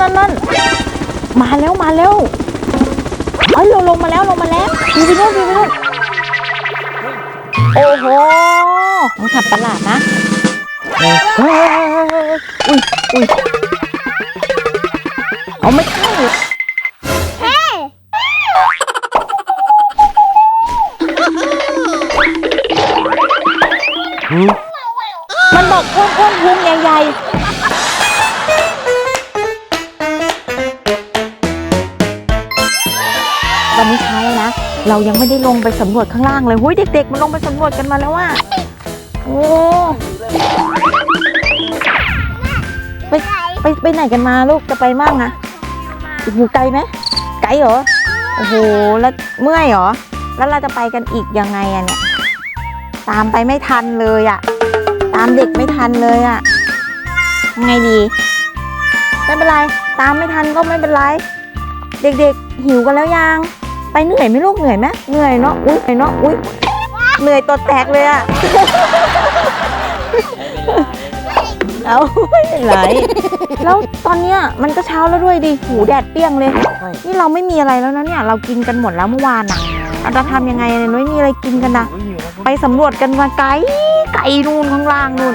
นั่นนั่นมาแล้วมาแล้วเอ้ยเราลงมาแล้วลงมาแล้วดูไปนู่นดูไปนู่นโอ้โหต้องขับประหลาดนะเฮ้ยเฮ้ยเฮ้ยเฮ้ยอุ้ยอุ้ยเอาไม่ใช่มันบอกอ้วนอ้วนพุงใหญ่ๆ วันนี้เช้าแล้วนะ เรายังไม่ได้ลงไปสำรวจข้างล่างเลยหุ้ยเด็ก ๆ มันลงไปสำรวจกันมาแล้วว่าโอ้ไปไปไปไหนกันมาลูกจะไปมั่งอะอ้โหไกลไหมไกลเหรอโอ้โหแล้วเมื่อยเหรอแล้วเราจะไปกันอีกยังไงอะเนี่ยตามไปไม่ทันเลยอะตามเด็กไม่ทันเลยอะไงดีไม่เป็นไร ตามไม่ทันก็ไม่เป็นไร เด็กๆหิวกันแล้วยัง ไปเหนื่อยไหมลูกเหนื่อยไหมเหนื่อยเนาะอุ้ยเหนื่อยเนาะอุ้ยเหนื่อยตัวแตกเลยอะเอาไม่เป็นไรแล้วตอนเนี้ยมันก็เช้าแล้วด้วยดิหูแดดเปรี้ยงเลย นี่เราไม่มีอะไรแล้วนะเนี่ยเรากินกันหมดแล้วเมื่อวานอะเราจะทำยังไงเนี่ยไม่มีอะไรกินกันนะไปสำรวจกันมาไกลไกลนู่นข้างล่างนู่น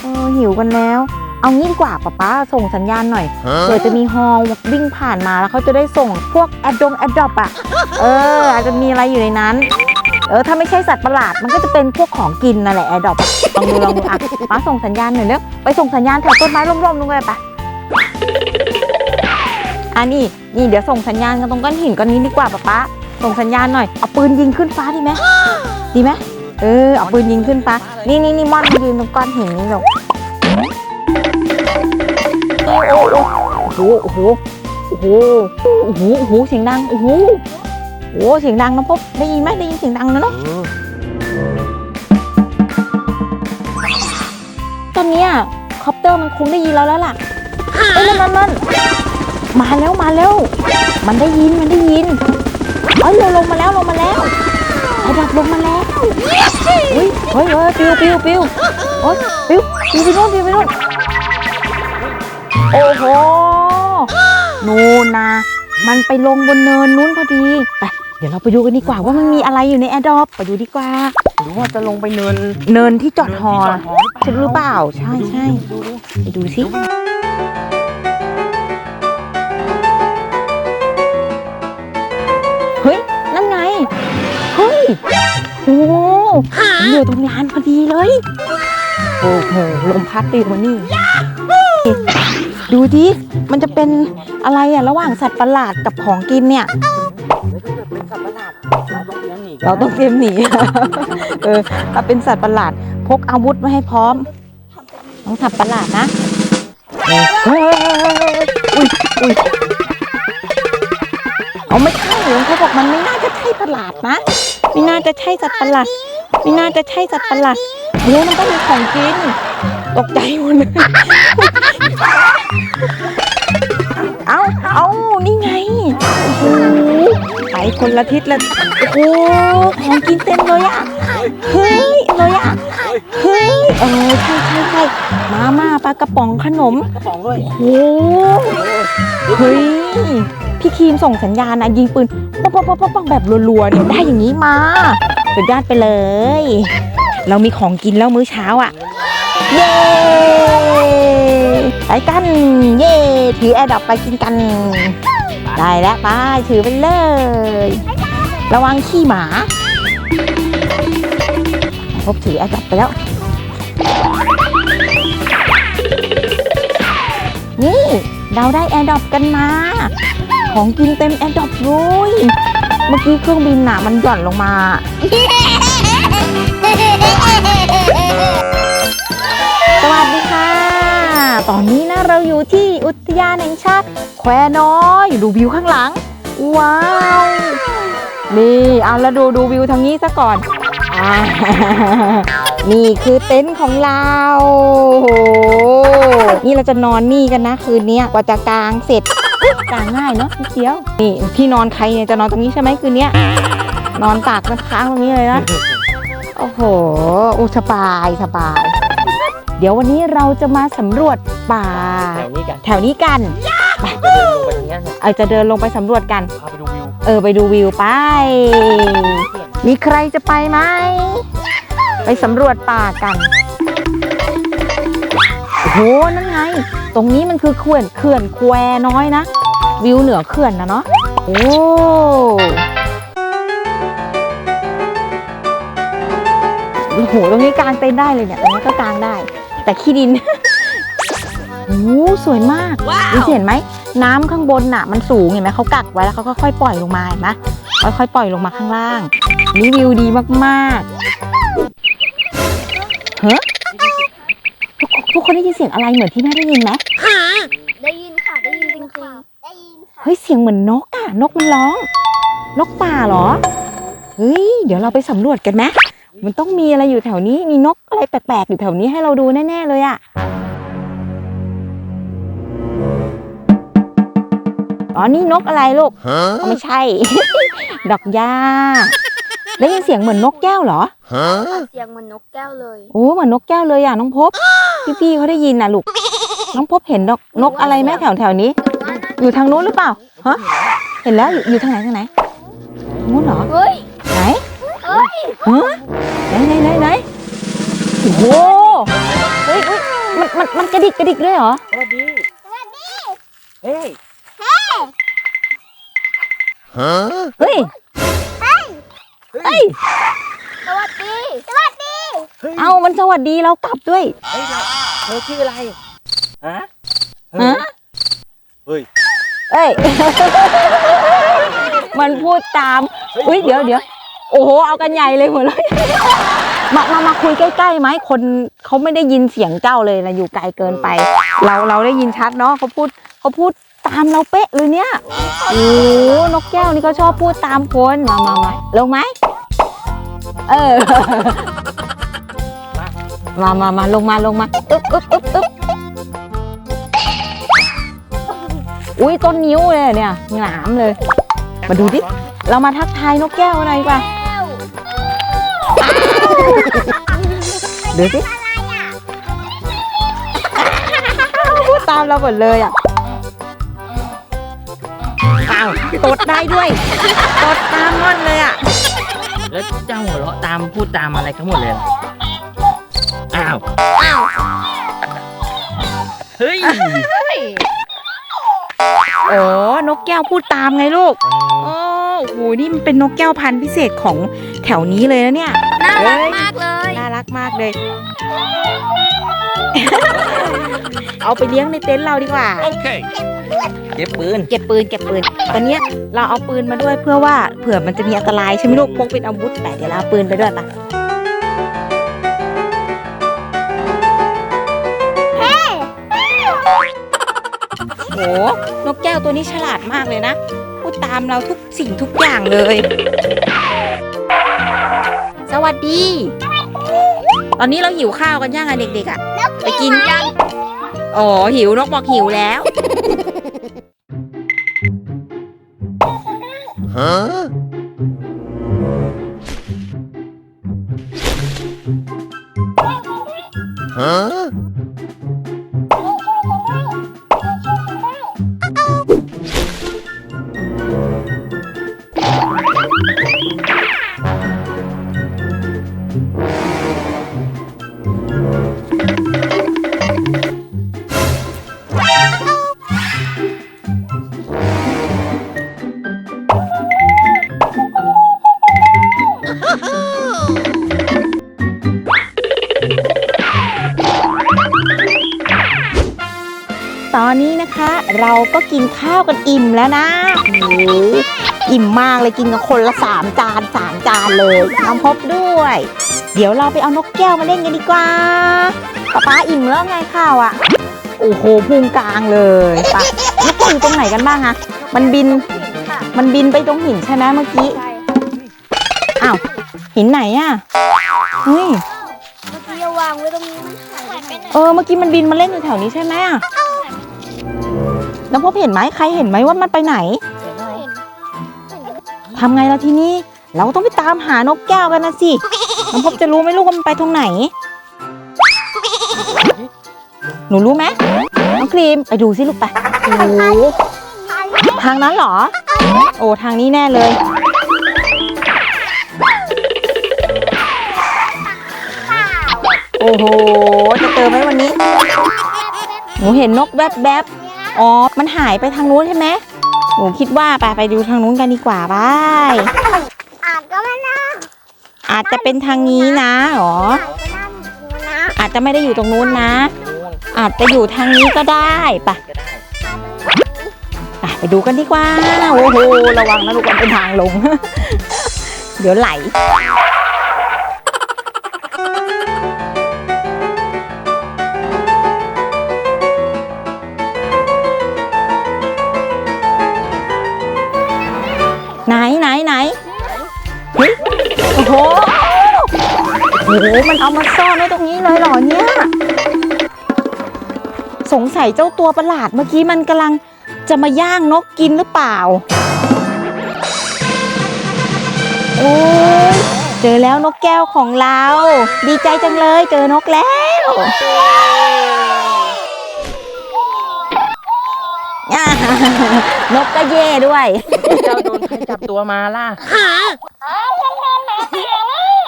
เออหิวกันแล้ว เอางี้ดีกว่าป๊าป๊าส่งสัญญาณหน่อยเผื่อจะมีฮอลวิ่งผ่านมาแล้วเขาจะได้ส่งพวกแอดดงแอดดอปอะเอออาจจะมีอะไรอยู่ในนั้น เออถ้าไม่ใช่สัตว์ประหลาดมันก็จะเป็นพวกของกินนั่นแหละแอดดอปลองดูลองดูอะป๊าส่งสัญญาณหน่อยเนอะไปส่งสัญญาณแถวต้นไม้ร่มๆลงเลยไปอะนี่นี่เดี๋ยวส่งสัญญาณกันตรงก้อนหินก้อนนี้ดีกว่าป๊าป๊าส่งสัญญาณหน่อยเอาปืนยิงขึ้นฟ้าดีไหมดีไหมเออเอาปืนยิงขึ้นฟ้านี่นี่นี่ม่อนมายืนตรงก้อนหินนี่หรอก โอ้โหโอ้โหโอ้โหโอ้โหโอ้โหเสียงดังโอ้โหโอ้โหเสียงดังนะพบได้ยินไหมได้ยินเสียงดังนะเนาะตอนนี้คอปเตอร์มันคงได้ยินแล้วแล้วล่ะเอ้ยนั่นนั่นมันมาแล้วมาแล้ว มันได้ยินมันได้ยินเอ้ยเราลงมาแล้วลงมาแล้วระดับลงมาแล้วอุ้ยเฮ้ยเฮ้ยปิวปิวปิวโอ้ยปิวปิวไปโน่นปิวไปโน่น โอ้โห นู่นนะ มันไปลงบนเนินนู้นพอดี ไปเดี๋ยวเราไปดูกันดีกว่าว่ามันมีอะไรอยู่ในแอร์ดรอปไปดูดีกว่า หรือว่าจะลงไปเนินเนินที่จอดฮอเนินที่จอดฮอใช่หรือเปล่า ใช่ใช่ดูดูไปดูสิเฮ้ย นั่นไง เฮ้ย โอ้โหเหลือตรงลานพอดีเลย โอ้โหลมพัดดีวันนี้ ดูดิมันจะเป็นอะไรอะระหว่างสัตว์ประหลาดกับของกินเนี่ย เป็นสัตว์ประหลาดเราต้องเลี้ยงหนีกัเราต้องเตรียมหนี เออถ้าเป็นสัตว์ประหลาด พกอาวุธมาให้พร้อม ต้องสัตว์ประหลาดนะเฮ้ยเฮ้ยอุ้ยอุ้ยเอาไม่ใช่หลวงเขาบอกมันไม่น่าจะใช่ประหลาดนะ ไม่น่าจะใช่สัตว์ประหลาด ไม่น่าจะใช่สัตว์ประหลาดเฮ้ยมันต้องมีของกิน ตกใจหมดเลย เอาเอานี่ไง โอ้โห ไปคนละทิศละ โอ้โห ของกินเต็มเลยอะเฮ้ยเลยอะเฮ้ย เออใช่ใช่ใช่มาม่าปลากระป๋องขนม กระป๋องด้วย โอ้เฮ้ย พี่ครีมส่งสัญญาณนะยิงปืนปังปังปังปังปังแบบรัวๆเนี่ยได้อย่างนี้มาสุดยอดไปเลย เรามีของกินแล้วมื้อเช้าอะ เย้ ไปกัน เย้ถือแอร์ดับไปกินกัน ได้แล้วไปถือไปเลย ระวังขี้หมา พบถือแอร์ดับไปแล้ว นี่เราได้แอร์ดอปกันมา ของกินเต็มแอร์ดอปเลยเมื่อกี้เครื่องบินน่ะมันหย่อนลงมา ตอนนี้นะเราอยู่ที่อุทยานแห่งชาติ แควน้อยดูวิวข้างหลัง ว้าว นี่เอาแล้วดูดูวิวทางนี้ซะก่อนอนี่คือเต็นท์ของเราโหนี่เราจะนอนนี่กันนะ คืนนี้กว่าจะกางเสร็จกางง่ายเนาะนิดเดียวนี่ที่นอนใครเนี่ยจะนอนตรงนี้ใช่ไหมคืนนี้นอนตากน้ำค้างตรงนี้เลยนะโอ้โหอุสบายสบาย เดี๋ยววันนี้เราจะมาสำรวจป่า แถวนี้กันแถวนี้กันจะเดินลงไปอย่างเงี้ยเนี่ยเอาจะเดินลงไปสำรวจกัน พาไปดูวิวเออไปดูวิวไป มีใครจะไปไหม ไปสำรวจป่ากันโอ้โหนั่นไง ตรงนี้มันคือเขื่อนเขื่อนแควน้อยนะ วิวเหนือเขื่อนนะเนาะโอ้โอ้โห ตรงนี้กางเต็นท์ได้เลยเนี่ยตรงนี้ก็กางได้ แต่ขี้ดินโอ้โหสวยมากดูสิเห็นไหมน้ำข้างบนน่ะ มันสูงเห็นไหมเขากักไว้แล้วเขาก็ค่อยปล่อยลงมาเห็นไหมค่อยๆปล่อยลงมาข้างล่างนี่วิวดีมากๆเฮ้ทุกทุกคนได้ยินเสียงอะไรเหมือนที่แม่ได้ยินไหมได้ยินค่ะได้ยินจริงๆได้ยินค่ะเฮ้ยเสียงเหมือนนกอะนกมันร้อง นกป่าเหรอเฮ้ยเดี๋ยวเราไปสำรวจกันไหม มันต้องมีอะไรอยู่แถวนี้ มีนกอะไรแปลกๆอยู่แถวนี้ให้เราดูแน่ ๆ เลยอะอ๋อ นี่นกอะไรลูกอ๋อไม่ใช่ ดอกหญ้าได้ยินเสียงเหมือนนกแก้วเหรอ เสียงเหมือนนกแก้วเลย โอ้ เหมือนนกแก้วเลยอะน้องพบ พี่ๆเขาได้ยินน่ะลูก น้องพบเห็นนกนกอะไรไหมแถวแถวๆนี้ อยู่ทางนู้นหรือเปล่า ฮะ เห็นแล้วอยู่อยู่ทางไหนทางไหนนู้นเหรอเฮ้ยไหนเฮ้ยฮะไหนไหนไหนไหนโอ้โหเฮ้ยเฮ้ยมันมันมันกระดิกกระดิกด้วยเหรอสวัสดี สวัสดี เฮ้ย เฮ้ยเฮ้ย สวัสดี สวัสดีเฮ้ยเอามันสวัสดีเรากลับด้วย เฮ้ยเราเธอชื่ออะไร ฮะ ฮะ เฮ้ย เอ้ย มันพูดตาม อุ้ยเดี๋ยวเดี๋ยว โอ้โห เอากันใหญ่เลยหมดเลย มามามาคุยใกล้ๆไหมคนเขาไม่ได้ยินเสียงเจ้าเลยนะอยู่ไกลเกินไป เราเราได้ยินชัดเนาะเขาพูดเขาพูดตามเราเป๊ะเลยเนี่ยโอ้โหนกแก้วนี่ก็ชอบพูดตามคนมามามาลงไหมเออ มามามาลงมาลงมาอึ๊บอึ๊บอึ๊บอึ๊บอุ้ยต้นนิ้วเลยเนี่ยหนามเลย มาดูดิ เรามาทักทายนกแก้วอะไรดีกว่าแก้วดูสิพูดตามเราหมดเลยอะอ้าวตดได้ด้วยตดตามม่อนเลยอะ แล้วเจ้าหัวเราะตามพูดตามอะไรทั้งหมดเลยเหรออ้าวอ้าวเฮ้ยโอ้นกแก้วพูดตามไงลูก โอ้ โหนี่มันเป็นนกแก้วพันธุ์พิเศษของแถวนี้เลยนะเนี่ย น่ารักเฮ้ยมากเลย น่ารักมากเลย เอาไปเลี้ยงในเต็นท์เราดีกว่าเก็บปืน เก็บปืน เก็บปืน ตอนเนี้ยเราเอาปืนมาด้วยเพื่อว่าเผื่อมันจะมีอันตรายใช่ไหมลูกพกเป็นอาวุธแต่เดี๋ยวเราเอาปืนไปด้วยปะโหนกแก้วตัวนี้ฉลาดมากเลยนะพูด ตามเราทุกสิ่งทุกอย่างเลย สวัสดี ตอนนี้เราหิวข้าวกันยังไงเด็กๆอะ ไปกินยัง อ๋อหิวนกบอกหิวแล้วต นนี้นะคะ เราก็กินข้าวกันอิ่มแล้วนะโอ้โหอิ่มมากเลยกินกันคนละสามจานสามจานเลยน้ำพบด้วย เดี๋ยวเราไปเอานกแก้วมาเล่นกันดีกว่าป๊าป๊าอิ่มแล้วไงข้าวอะ่ะ โอ้โหพุงกลางเลยไปนกแก้วอยู่ตรงไหนกันบ้างอะมันบินค่ะมันบินไปตรงหินใช่ไหมเมื่อกี้ใช่อ้าวหินไหนอะเฮ้ยเมื่อกี้เอาวางไว้ตรงนี้มันหายไปไหนเออเมื่อกี้มันบินมาเล่นอยู่แถวนี้ใช่ไหมอะ น้ำพบเห็นไหมใครเห็นไหมว่ามันไปไหนเห็นทำไงล่ะทีนี้ เราต้องไปตามหานกแก้วกันนะสิน้องพบจะรู้ไหมลูกว่ามันไปตรงไหน หนูรู้ไหมน้องครีมไปดูสิลูกไปโอ้โหทางนั้นเหรอ โอ้ทางนี้แน่เลยโอ้โห จะเจอไหมวันนี้ หนูเห็นนกแวบๆบ อ๋อ มันหายไปทางนู้นใช่ไหมหนูคิดว่าไปไปดูทางนู้นกันดีกว่าไปอาจก็ไม่น่าอาจจะเป็นทางนี้นะอ๋ออาจก็น่าอยู่นะอาจจะไม่ได้อยู่ตรงนู้นนะนู่นอาจจะอยู่ทางนี้ก็ได้ไปก็ได้ไปไปดูกันดีกว่า โอ้โห ระวังนะลูกมันเป็นทางลง เดี๋ยวไหล หมันเอามาซ่อนไว้ตรงนี้เลยเหรอเนี่ยสงสัยเจ้าตัวประหลาดเมื่อกี้มันกำลังจะมาย่างนกกินหรือเปล่า โอ้ยเจอแล้วนกแก้วของเรา ดีใจจังเลย เจอนกแล้วอ่านกก็เย่ด้วย เจ้าโดนใครจับตัวมาล่ะ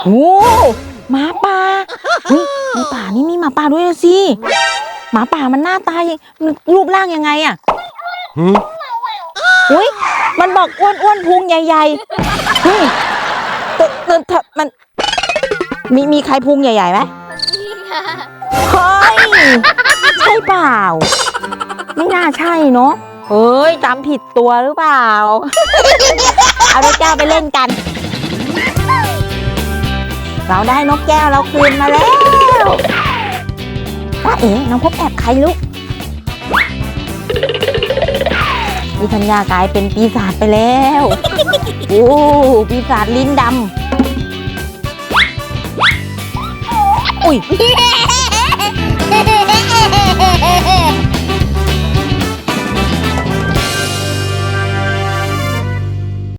โอ้ หมาป่าเฮ้ยในป่านี่มีหมาป่าด้วยนะสิหมาป่ามันหน้าตายังรูปร่างยังไงอะอุ้ยมันบอกอ้วนอ้วนๆพุงใหญ่ๆเฮ้ยแต่แต่แต่มัน มีมีใครพุงใหญ่ๆไหมเฮ้ยใช่เปล่า ไม่น่าใช่เนาะเฮ้ยจำผิดตัวหรือเปล่า เอานกแก้วไปเล่นกัน เราได้นกแก้วเราคืนมาแล้วว่าเอ๋น้องพบแอบใครลูกดิฉันยากลายเป็นปีศาจไปแล้ว โอ้ปีศาจลิ้นดำ อุ้ย